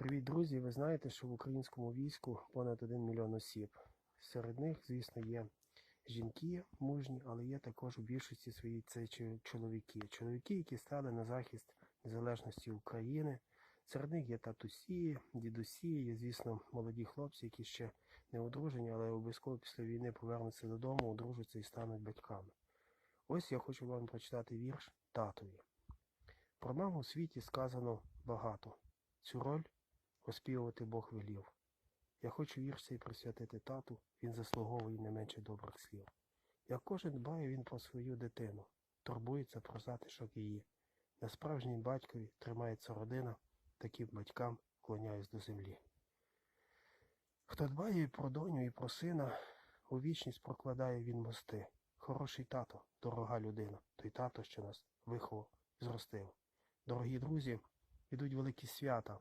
Привіт, друзі! Ви знаєте, що в українському війську понад 1 мільйон осіб. Серед них, звісно, є жінки мужні, але є також у більшості своїй це чоловіки. Чоловіки, які стали на захист незалежності України. Серед них є татусі, дідусі, є, звісно, молоді хлопці, які ще не одружені, але обов'язково після війни повернуться додому, одружаться і стануть батьками. Ось я хочу вам прочитати вірш татові. Про маму у світі сказано багато. Цю роль оспівувати Бог велів. Я хочу вірш цей присвятити тату, він заслуговує не менше добрих слів. Як кожен дбає він про свою дитину, турбується про затишок її. На справжній батькові тримається родина, таким батькам клоняюсь до землі. Хто дбає і про доню, і про сина, у вічність прокладає він мости. Хороший тато, дорога людина, той тато, що нас виховав, зростив. Дорогі друзі, ідуть великі свята.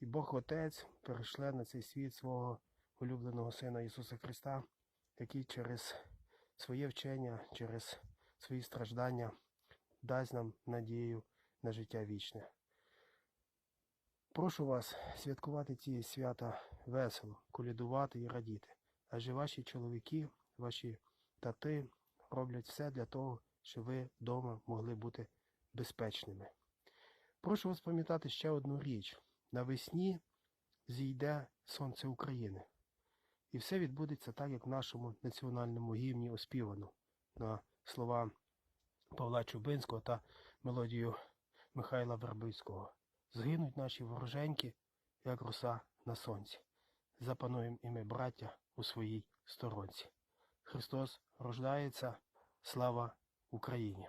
І Бог Отець перейшле на цей світ свого улюбленого Сина Ісуса Христа, який через своє вчення, через свої страждання дасть нам надію на життя вічне. Прошу вас святкувати ці свята весело, колядувати і радіти. Адже ваші чоловіки, ваші тати роблять все для того, щоб ви вдома могли бути безпечними. Прошу вас пам'ятати ще одну річ. Навесні зійде сонце України. І все відбудеться так, як в нашому національному гімні оспівано на слова Павла Чубинського та мелодію Михайла Вербицького. Згинуть наші вороженьки, як роса на сонці. Запануємо і ми, браття, у своїй сторонці. Христос рождається, слава Україні!